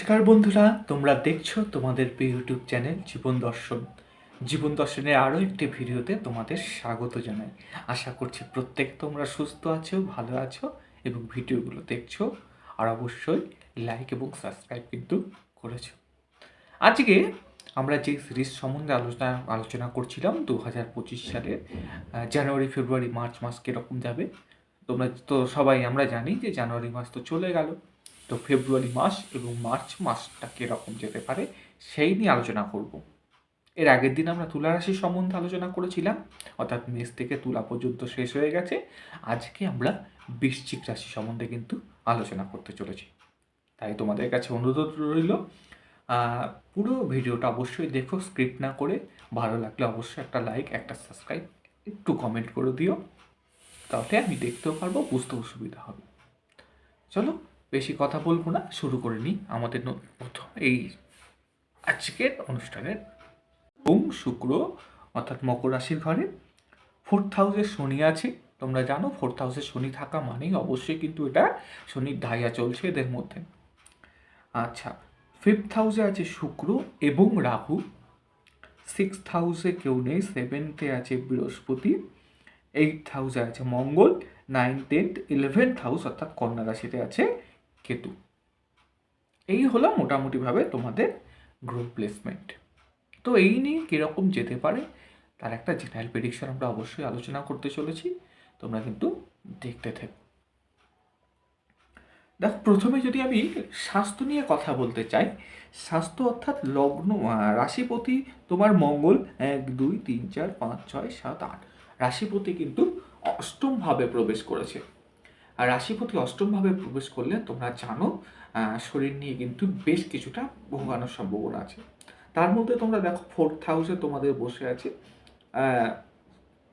নমস্কার বন্ধুরা, তোমরা দেখছ তোমাদের ইউটিউব চ্যানেল জীবন দর্শন। জীবন দর্শনের আরও একটি ভিডিওতে তোমাদের স্বাগত জানাই। আশা করছি প্রত্যেক তোমরা সুস্থ আছো, ভালো আছো এবং ভিডিওগুলো দেখছ আর অবশ্যই লাইক এবং সাবস্ক্রাইব কিন্তু করেছ। আজকে আমরা যে সিরিজ সম্বন্ধে আলোচনা আলোচনা করছিলাম দু হাজার পঁচিশ সালের জানুয়ারি, ফেব্রুয়ারি, মার্চ মাস কীরকম যাবে, তোমরা তো সবাই আমরা জানি যে জানুয়ারি মাস তো চলে গেল। তো ফেব্রুয়ারি মাস এবং মার্চ মাসটা কীরকম যেতে পারে সেই নিয়ে আলোচনা করব। এর আগের দিন আমরা তুলা রাশি সম্বন্ধে আলোচনা করেছিলাম, অর্থাৎ মেষ থেকে তুলা পর্যন্ত শেষ হয়ে গেছে। আজকে আমরা বৃশ্চিক রাশি সম্বন্ধে কিন্তু আলোচনা করতে চলেছি। তাই তোমাদের কাছে অনুরোধ রইল পুরো ভিডিওটা অবশ্যই দেখো স্ক্রিপ্ট না করে। ভালো লাগলে অবশ্যই একটা লাইক, একটা সাবস্ক্রাইব, একটু কমেন্ট করে দিও। তাহলে আমি দেখতেও পারব, বুঝতেও সুবিধা হবে। চলো বেশি কথা বলব না, শুরু করে নিই আমাদের প্রথম, এই আজকের অনুষ্ঠানের। ওম শুক্র, অর্থাৎ মকর রাশির ঘরে। ফোর্থ হাউসে শনি আছে, তোমরা জানো ফোর্থ হাউসে শনি থাকা মানেই অবশ্যই কিন্তু এটা শনির ধাইয়া চলছে এদের মধ্যে। আচ্ছা ফিফথ হাউসে আছে শুক্র এবং রাহু। সিক্স হাউসে কেউ নেই সেভেন্থে আছে বৃহস্পতি। এইট হাউসে আছে মঙ্গল। নাইন টেন্থ ইলেভেন্থ হাউস অর্থাৎ কন্যা রাশিতে আছে কেতু। এই হলো মোটামুটিভাবে তোমাদের গ্রুপ প্লেসমেন্ট তো এই নিয়ে কীরকম যেতে পারে, তার একটা জেনারেল প্রেডিকশন আমরা অবশ্যই আলোচনা করতে চলেছি, তোমরা কিন্তু দেখতে থেকো। দেখ, প্রথমে যদি আমি স্বাস্থ্য নিয়ে কথা বলতে চাই, স্বাস্থ্য অর্থাৎ লগ্ন রাশিপতি তোমার মঙ্গল, এক, দুই, তিন, চার, পাঁচ, ছয়, সাত, আট। রাশিপতি কিন্তু অষ্টমভাবে প্রবেশ করেছে। আর রাশিপতি অষ্টমভাবে প্রবেশ করলে তোমরা জানো শরীর নিয়ে কিন্তু বেশ কিছুটা ভোগানোর সম্ভাবনা আছে। তার মধ্যে তোমরা দেখো ফোর্থ হাউসে তোমাদের বসে আছে।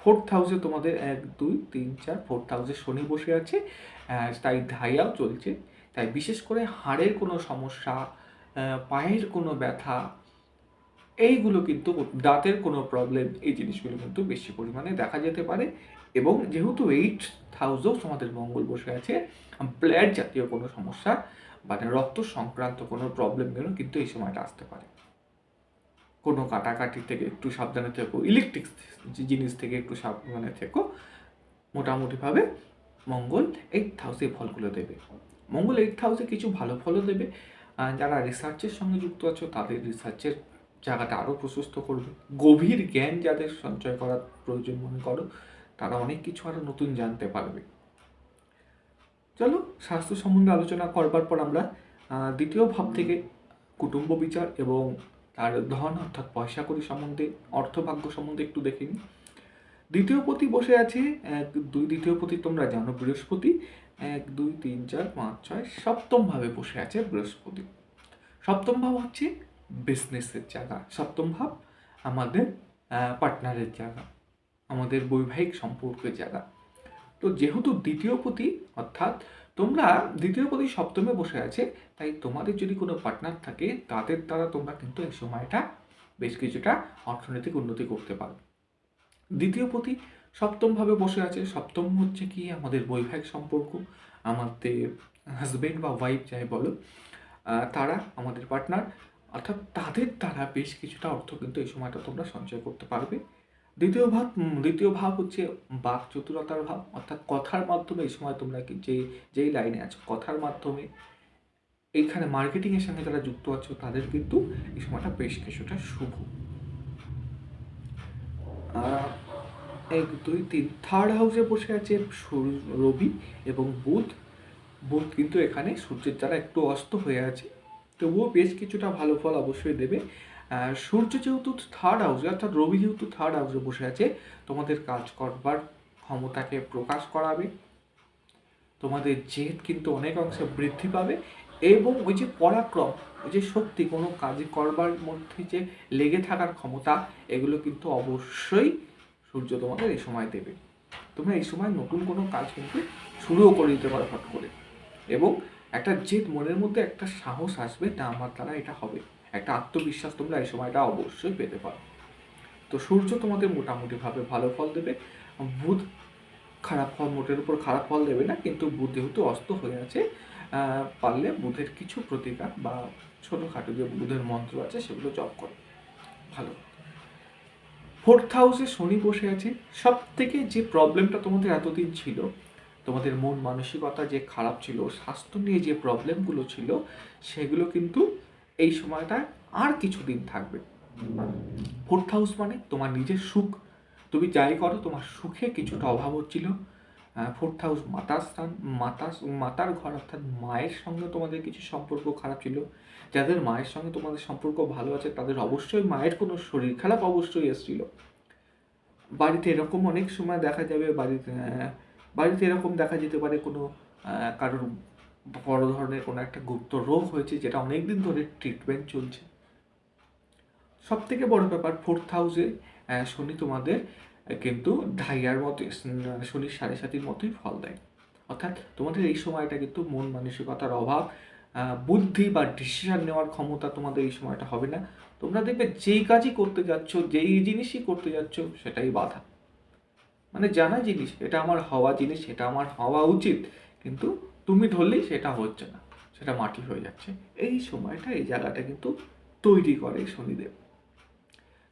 ফোর্থ হাউসে তোমাদের এক, দুই, তিন, চার ফোর্থ হাউসে শনি বসে আছে। তাই ধাইয়াও চলছে। তাই বিশেষ করে হাড়ের কোনো সমস্যা পায়ের কোনো ব্যথা, এইগুলো কিন্তু দাঁতের কোনো প্রবলেম এই জিনিসগুলো কিন্তু বেশি পরিমাণে দেখা যেতে পারে। এবং যেহেতু এইট হাউসেও তোমাদের মঙ্গল বসে আছে ব্লাড জাতীয় কোনো সমস্যা মানে রক্ত সংক্রান্ত কোনো প্রবলেম প্রবলেমগুলো কিন্তু এই সময়টা আসতে পারে। কোনো কাটাকাটি থেকে একটু সাবধানে থেকো ইলেকট্রিক জিনিস থেকে একটু সাবধানে থেকো, মোটামুটিভাবে মঙ্গল এইট হাউসে ফলগুলো দেবে। মঙ্গল এইট হাউসে কিছু ভালো ফলও দেবে। যারা রিসার্চের সঙ্গে যুক্ত আছো, তাদের রিসার্চের জায়গাটা আরও প্রশস্ত করবে। গভীর জ্ঞান যাদের সঞ্চয় করার প্রয়োজন মনে করো তারা অনেক কিছু আরও নতুন জানতে পারবে। চলো, স্বাস্থ্য সম্বন্ধে আলোচনা করবার পর আমরা দ্বিতীয় ভাব থেকে কুটুম্ব বিচার এবং তার ধন অর্থাৎ পয়সা করি সম্বন্ধে, অর্থভাগ্য সম্বন্ধে একটু দেখে নিই। দ্বিতীয় পতি বসে আছে, এক, দুই, দ্বিতীয় পতি তোমরা জানো বৃহস্পতি, এক, দুই, তিন, চার, পাঁচ, ছয়, সপ্তম ভাবে বসে আছে বৃহস্পতি। সপ্তম ভাব হচ্ছে বিজনেসের জায়গা, সপ্তম ভাব আমাদের পার্টনারের জায়গা। আমাদের বৈবাহিক সম্পর্কের জায়গা তো যেহেতু দ্বিতীয় পতি, অর্থাৎ তোমরা দ্বিতীয় পতি সপ্তমে বসে আছে, তাই তোমাদের যদি কোনো পার্টনার থাকে, তাদের দ্বারা তোমরা কিন্তু এই সময়টা বেশ কিছুটা অর্থনৈতিক উন্নতি করতে পারো। দ্বিতীয় পতি সপ্তমভাবে বসে আছে, সপ্তম হচ্ছে কি আমাদের বৈবাহিক সম্পর্ক। আমাদের হাজবেন্ড বা ওয়াইফ যাই বলো তারা আমাদের পার্টনার অর্থাৎ তাদের দ্বারা বেশ কিছুটা অর্থ কিন্তু এই সময়টা তোমরা সঞ্চয় করতে পারবে। দ্বিতীয় ভাব দ্বিতীয় ভাব হচ্ছে বাক চতুরতার ভাব। অর্থাৎ কথার মাধ্যমে এই সময় তোমরা যে যেই লাইনে আছো, কথার মাধ্যমে এইখানে মার্কেটিংয়ের সঙ্গে যারা যুক্ত আছো, তাদের কিন্তু এই সময়টা বেশ কিছুটা শুভ। এক, দুই, তিন। থার্ড হাউসে বসে আছে সূর্য, রবি এবং বুধ। বুধ কিন্তু এখানে সূর্যের দ্বারা একটু অস্ত হয়ে আছে। তবুও বেশ কিছুটা ভালো ফল অবশ্যই দেবে। সূর্য যেহেতু থার্ড হাউসে অর্থাৎ রবি যেহেতু থার্ড হাউসে বসে আছে, তোমাদের কাজ করবার ক্ষমতাকে প্রকাশ করাবে। তোমাদের জেদ কিন্তু অনেক অংশে বৃদ্ধি পাবে এবং ওই যে পরাক্রম, ওই যে শক্তি কোনো কাজ করবার মধ্যে যে লেগে থাকার ক্ষমতা, এগুলো কিন্তু অবশ্যই সূর্য তোমাদের এই সময় দেবে। তোমরা এই সময় নতুন কোনো কাজ কিন্তু শুরুও করে দিতে পারো হট করে। এবং একটা জেদ মনের মধ্যে একটা সাহস আসবে না আমার দ্বারা এটা হবে। একটা আত্মবিশ্বাস তোমরা এই সময়টা অবশ্যই পেতে পারো। তো সূর্য তোমাদের মোটামুটিভাবে ভালো ফল দেবে। বুধ খারাপ ফল, মোটের উপর খারাপ ফল দেবে না, কিন্তু বুধ যেহেতু অস্ত হয়ে আছে পারলে বুধের কিছু প্রতিকার বা ছোটোখাটো যে বুধের মন্ত্র আছে, সেগুলো জপ করো। ভালো। ফোর্থ হাউসে শনি বসে আছে। সব থেকে যে প্রবলেমটা তোমাদের এতদিন ছিল, তোমাদের মন মানসিকতা যে খারাপ ছিল, স্বাস্থ্য নিয়ে যে প্রবলেমগুলো ছিল, সেগুলো কিন্তু এই সময়টা আর কিছুদিন থাকবে। ফোর্থ হাউস মানে তোমার নিজের সুখ। তুমি যাই করো, তোমার সুখে কিছুটা অভাব হচ্ছিল। ফোর্থ হাউস মাতার স্থান মাতা মাতার ঘর অর্থাৎ মায়ের সঙ্গে তোমাদের কিছু সম্পর্ক খারাপ ছিল। যাদের মায়ের সঙ্গে তোমাদের সম্পর্ক ভালো আছে, তাদের অবশ্যই মায়ের কোনো শরীর খারাপ অবশ্যই এসেছিল। বাড়িতে এরকম অনেক সময় দেখা যাবে, বাড়িতে বাড়িতে এরকম দেখা যেতে পারে কোনো কারোর বড় ধরনের কোনো একটা গুপ্ত রোগ হয়েছে যেটা অনেক দিন ধরে ট্রিটমেন্ট চলছে। সব থেকে বড় ব্যাপার ফোর্থ হাউসে শনি তোমাদের কিন্তু ঢাইয়ার মতো শনির সাড়ে সাতির মতোই ফল দেয়। অর্থাৎ তোমাদের এই সময়টা কিন্তু মন মানসিকতার অভাব বুদ্ধি বা ডিসিশন নেওয়ার ক্ষমতা তোমাদের এই সময়টা হবে না। তোমরা দেখবে যেই কাজই করতে যাচ্ছ, যেই জিনিসই করতে যাচ্ছ, সেটাই বাধা। মানে জানা জিনিস, এটা আমার হওয়া জিনিস সেটা আমার হওয়া উচিত। কিন্তু তুমি ধরলেই সেটা হচ্ছে না, সেটা মাটি হয়ে যাচ্ছে। এই সময়টা, এই জায়গাটা কিন্তু তৈরি করে শনিদেব।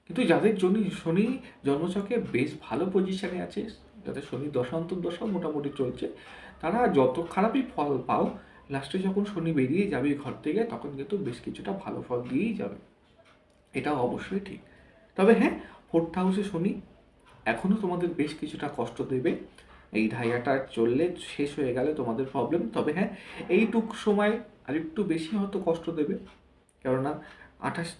কিন্তু যাদের জন্য শনি জন্মচকে বেশ ভালো পজিশনে আছে, যাদের শনি দশান্তর দশা মোটামুটি চলছে, তারা যত খারাপই ফল পাও লাস্টে যখন শনি বেরিয়ে যাবে ঘর থেকে, তখন কিন্তু বেশ কিছুটা ভালো ফল দিয়েই যাবে। এটাও অবশ্যই ঠিক। তবে হ্যাঁ ফোর্থ হাউসে শনি এখনও তোমাদের বেশ কিছুটা কষ্ট দেবে। এই ঢাইয়াটা চললে শেষ হয়ে গেলে তোমাদের প্রবলেম তবে হ্যাঁ এইটুক সময় আর একটু বেশি হয়তো কষ্ট দেবে। কেননা আঠাশ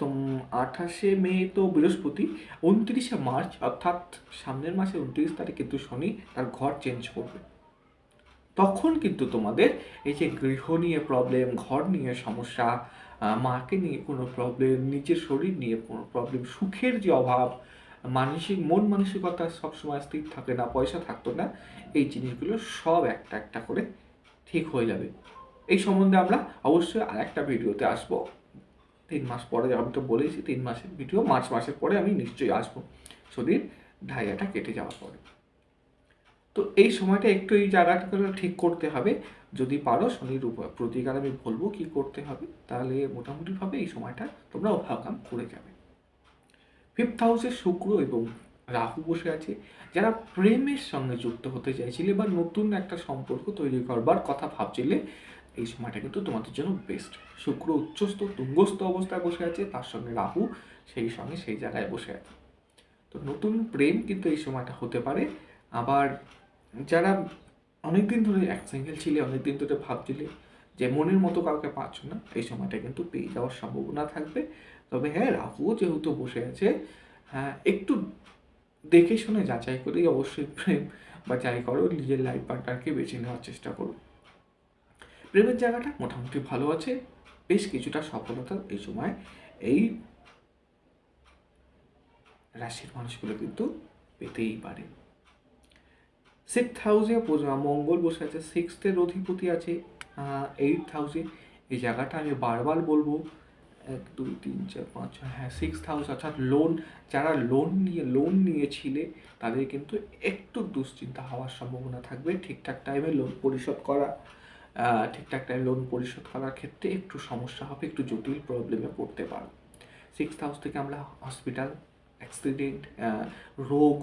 আঠাশে মে তো বৃহস্পতি, উনত্রিশে মার্চ অর্থাৎ সামনের মাসে উনত্রিশ তারিখ কিন্তু শনি তার ঘর চেঞ্জ করবে। তখন কিন্তু তোমাদের এই যে গৃহ নিয়ে প্রবলেম ঘর নিয়ে সমস্যা মাকে নিয়ে কোনো প্রবলেম নিজের শরীর নিয়ে কোনো প্রবলেম সুখের যে অভাব মানসিক, মন মানসিকতা সবসময় স্থির থাকে না, পয়সা থাকতো না, এই জিনিসগুলো সব একটা একটা করে ঠিক হয়ে যাবে। এই সম্বন্ধে আমরা অবশ্যই আর একটা ভিডিওতে আসব। তিন মাস পরে, আমি তো বলেইছি তিন মাসের ভিডিও, মার্চ মাসের পরে আমি নিশ্চয়ই আসব। শরীর ঢাইয়াটা কেটে যাওয়ার পরে। তো এই সময়টা একটু এই জায়গাটাকে ঠিক করতে হবে। যদি পারো শনির প্রতিকার আমি বলব কি করতে হবে, তাহলে মোটামুটিভাবে এই সময়টা তোমরা ওভারকাম করে যাবে। ফিফথ হাউসে শুক্র এবং রাহু বসে আছে। যারা প্রেমের সঙ্গে যুক্ত হতে চাইছিলে বা নতুন একটা সম্পর্ক তৈরি করবার কথা ভাবছিলে, এই সময়টা কিন্তু তোমাদের জন্য বেস্ট শুক্র উচ্চস্থ, তুঙ্গস্থ অবস্থায় বসে আছে, তার সঙ্গে রাহু সেই সঙ্গে সেই জায়গায় বসে আছে। তো নতুন প্রেম কিন্তু এই সময়টা হতে পারে। আবার যারা অনেকদিন ধরে এক সিঙ্গেল ছিলে, অনেকদিন ধরে ভাবছিলে যে মনের মতো কাউকে পাচ্ছ না, এই সময়টা কিন্তু পেয়ে যাওয়ার সম্ভাবনা থাকবে। তবে হ্যাঁ রাহুও যেহেতু বসে আছে হ্যাঁ একটু দেখে শুনে যাচাই করেই অবশ্যই প্রেম বা যাই করো, নিজের লাইফ পার্টনারকে বেছে নেওয়ার চেষ্টা করো। প্রেমের জায়গাটা মোটামুটি ভালো আছে, বেশ কিছুটা সফলতা এই সময়। এই রাশির মানুষগুলো কিন্তু পেতেই পারে। সিক্স হাউসে মঙ্গল বসে আছে সিক্সথের অধিপতি আছে এইট হাউসে এই জায়গাটা আমি বারবার বলব এক, দুই, তিন, চার, পাঁচ, ছয় হ্যাঁ সিক্স হাউস অর্থাৎ লোন যারা লোন নিয়ে লোন নিয়েছিলে, তাদের কিন্তু একটু দুশ্চিন্তা হওয়ার সম্ভাবনা থাকবে। ঠিকঠাক টাইমে লোন পরিশোধ করা ঠিকঠাক টাইমে লোন পরিশোধ করার ক্ষেত্রে একটু সমস্যা হবে, একটু জটিল প্রবলেমে পড়তে পারো। সিক্স হাউস থেকে আমরা হসপিটাল অ্যাক্সিডেন্ট রোগ,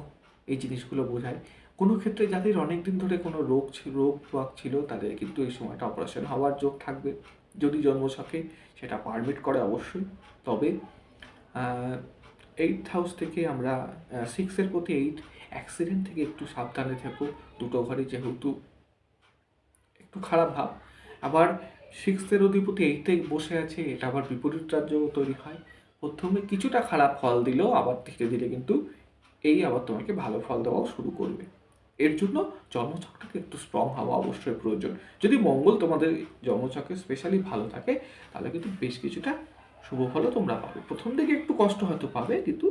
এই জিনিসগুলো বোঝায় কোনো ক্ষেত্রে যাদের অনেক দিন ধরে কোনো রোগ রোগ ছিল, তাদের কিন্তু এই সময়টা অপারেশন হওয়ার যোগ থাকবে। যদি জন্মছকে সেটা পারমিট করে অবশ্যই। তবে এইট হাউস থেকে আমরা সিক্সের প্রতি এইট অ্যাক্সিডেন্ট থেকে একটু সাবধানে থাকো। দুটো ঘরে যেহেতু একটু খারাপ ভাব, আবার সিক্সথের অধিপতি এইটে বসে আছে, এটা আবার বিপরীত রাজ্য তৈরি হয়। প্রথমে কিছুটা খারাপ ফল দিলেও আবার ধীরে ধীরে কিন্তু এই আবার তোমাকে ভালো ফল দেওয়াও শুরু করবে। এর জন্য জন্মছকটাকে একটু স্ট্রং হওয়া অবশ্যই প্রয়োজন। যদি মঙ্গল তোমাদের জন্মছকে স্পেশালি ভালো থাকে, তাহলে কিন্তু বেশ কিছুটা শুভ ফলও তোমরা পাবে। প্রথম দিকে একটু কষ্ট হয়তো পাবে, কিন্তু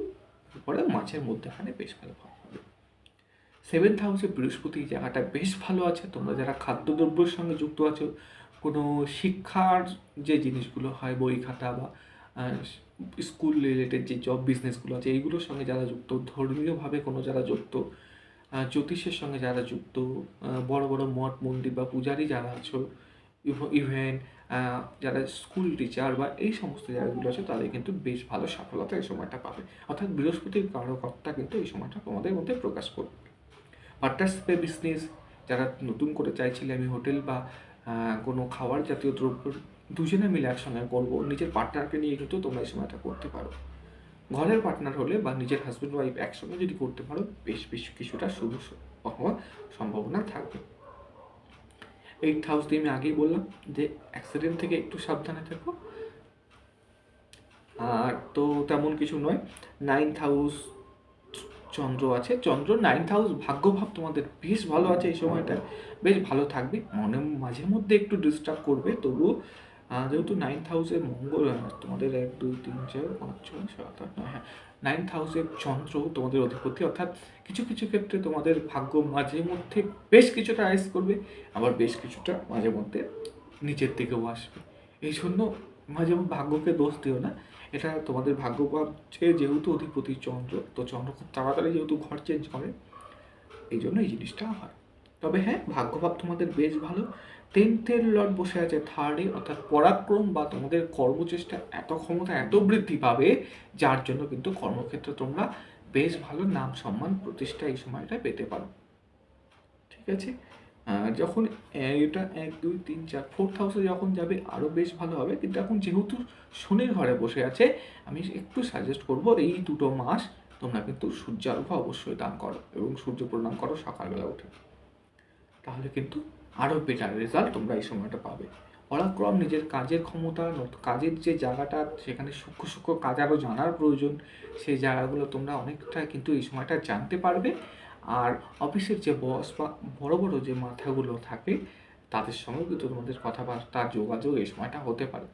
পরে মাঝের মধ্যেখানে বেশ ভালো ফল পাবে। সেভেন্থ হাউসে বৃহস্পতি জায়গাটা বেশ ভালো আছে। তোমরা যারা খাদ্যদ্রব্যের সঙ্গে যুক্ত আছো, কোনো শিক্ষার যে জিনিসগুলো হয়, বই খাতা বা স্কুল রিলেটেড যে জব বিজনেসগুলো আছে এইগুলোর সঙ্গে যারা যুক্ত, ধর্মীয়ভাবে কোনো যারা যুক্ত জ্যোতিষের সঙ্গে যারা যুক্ত বড় বড় মঠ, মন্দির বা পূজারি যারা আছো ইভেন যারা স্কুল টিচার বা এই সমস্ত জায়গাগুলো আছে তাদের কিন্তু বেশ ভালো সফলতা এই সময়টা পাবে। অর্থাৎ বৃহস্পতির কারকত্তা কিন্তু এই সময়টা তোমাদের মধ্যে প্রকাশ করবে। পার্টনারশিপে বিজনেস যারা নতুন করে চাইছিলে আমি হোটেল বা কোনো খাবার জাতীয় দ্রব্য, দুজনে মিলে একসঙ্গে করব, নিজের পার্টনারকে নিয়ে কিন্তু তোমরা এই সময়টা করতে পারো। ঘরের পার্টনার হলে বা নিজের হাজব্যান্ড ওয়াইফ একসঙ্গে যদি করতে পারো, বেশ বেশ কিছুটা শুভ হওয়ার সম্ভাবনা থাকবে। এইট হাউস দিয়ে আমি আগেই বললাম যে অ্যাক্সিডেন্ট থেকে একটু সাবধানে থাকো। আর তো তেমন কিছু নয় নাইন্থ হাউস চন্দ্র আছে। চন্দ্র নাইন্থ হাউস ভাগ্যভাব তোমাদের বেশ ভালো আছে এই সময়টা বেশ ভালো থাকবে। মনে, মাঝে মধ্যে একটু ডিস্টার্ব করবে, তবুও যেহেতু নাইন হাউসের মঙ্গল আহ, তোমাদের এক দুই তিন চার পাঁচ ছয় সাত আট নয় হ্যাঁ নাইন হাউসের চন্দ্র তোমাদের অধিপতি। অর্থাৎ কিছু কিছু ক্ষেত্রে তোমাদের ভাগ্য মাঝে মধ্যে বেশ কিছুটা রাইজ করবে আবার বেশ কিছুটা মাঝে মধ্যে নিচের দিকেও আসবে। এই জন্য মাঝে মধ্যে ভাগ্যকে দোষ দিও না। এটা তোমাদের ভাগ্য পাচ্ছে যেহেতু অধিপতি চন্দ্র তো চন্দ্র খুব তাড়াতাড়ি যেহেতু ঘর চেঞ্জ করে এই জন্য এই জিনিসটা হয়। তবে হ্যাঁ ভাগ্যভাব তোমাদের বেশ ভালো। টেন্থের লট বসে আছে থার্ডে অর্থাৎ পরাক্রম বা তোমাদের কর্মচেষ্টা এত ক্ষমতা এত বৃদ্ধি পাবে, যার জন্য কিন্তু কর্মক্ষেত্রে তোমরা বেশ ভালো নাম সম্মান প্রতিষ্ঠা এই সময়টা পেতে পারো। ঠিক আছে? যখন এটা এক, দুই, তিন, চার ফোর্থ হাউসে যখন যাবে আরও বেশ ভালো হবে। কিন্তু এখন যেহেতু শনির ঘরে বসে আছে, আমি একটু সাজেস্ট করব এই দুটো মাস তোমরা কিন্তু সূর্যার্ঘ অবশ্যই দান করো এবং সূর্য প্রণাম করো সকালবেলা উঠে। তাহলে কিন্তু আরও বেটার রেজাল্ট তোমরা এই সময়টা পাবে। পরাক্রম নিজের কাজের ক্ষমতা কাজের যে জায়গাটা, সেখানে সূক্ষ্ম সূক্ষ্ম কাজ আরও জানার প্রয়োজন, সেই জায়গাগুলো তোমরা অনেকটা কিন্তু এই সময়টা জানতে পারবে। আর অফিসের যে বস বা বড় বড় যে মাথাগুলো থাকে, তাদের সঙ্গেও কিন্তু তোমাদের কথাবার্তা, যোগাযোগ এই সময়টা হতে পারে।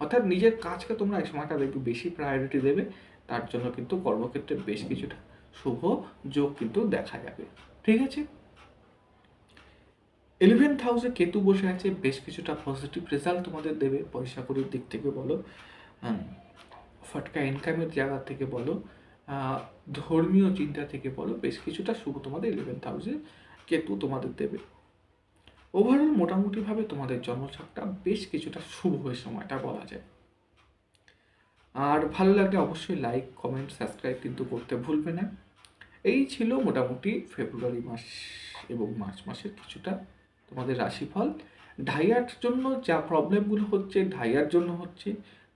অর্থাৎ নিজের কাজকে তোমরা এই সময়টা একটু বেশি প্রায়োরিটি দেবে, তার জন্য কিন্তু কর্মক্ষেত্রে বেশ কিছুটা শুভ যোগ কিন্তু দেখা যাবে। ঠিক আছে? ইলেভেন্থ হাউসে কেতু বসে আছে, বেশ কিছুটা পজিটিভ রেজাল্ট তোমাদের দেবে পয়সা করির দিক থেকে বলো ফটকা ইনকামের জায়গা থেকে বলো ধর্মীয় চিন্তা থেকে বলো, বেশ কিছুটা শুভ তোমাদের ইলেভেন্থ হাউসে কেতু তোমাদের দেবে। ওভারঅল মোটামুটিভাবে তোমাদের জন্মছকটা বেশ কিছুটা শুভ হয়ে সময়টা বলা যায়। আর ভালো লাগলে অবশ্যই লাইক কমেন্ট সাবস্ক্রাইব কিন্তু করতে ভুলবে না। এই ছিল মোটামুটি ফেব্রুয়ারি মাস এবং মার্চ মাসের কিছুটা তোমাদের রাশিফল। ঢাইয়ার জন্য যা প্রবলেমগুলো হচ্ছে ঢাইয়ার জন্য হচ্ছে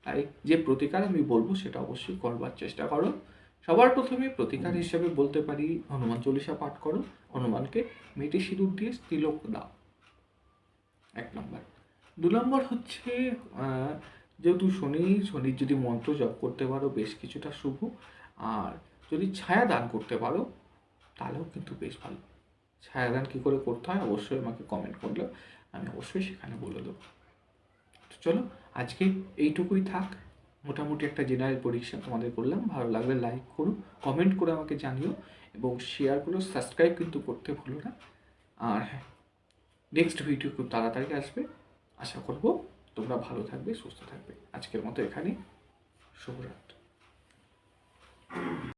তাই যে প্রতিকার আমি বলব সেটা অবশ্যই করবার চেষ্টা করো। সবার প্রথমে প্রতিকার হিসেবে বলতে পারি হনুমান চল্লিশা পাঠ করো হনুমানকে মেটে সিঁদুর দিয়ে তিলক দাও। এক নম্বর। দু নম্বর হচ্ছে যেহেতু শনি শনির যদি মন্ত্র জপ করতে পারো বেশ কিছুটা শুভ। আর যদি ছায়া দান করতে পারো তাহলেও কিন্তু বেশ ভালো। ছায়া দান কী করে করতে হয়, অবশ্যই আমাকে কমেন্ট করলে, আমি অবশ্যই সেখানে বলে দেবো। তো চলো, আজকে এইটুকুই থাক, মোটামুটি একটা জেনারেল পরীক্ষা তোমাদের করলাম, ভালো লাগলে লাইক করো কমেন্ট করে আমাকে জানিও, এবং শেয়ার করো সাবস্ক্রাইব কিন্তু করতে ভুলো না। আর হ্যাঁ নেক্সট ভিডিও খুব তাড়াতাড়ি আসবে, আশা করব তোমরা ভালো থাকবে, সুস্থ থাকবে। আজকের মতো এখানে শুভরাত্রি।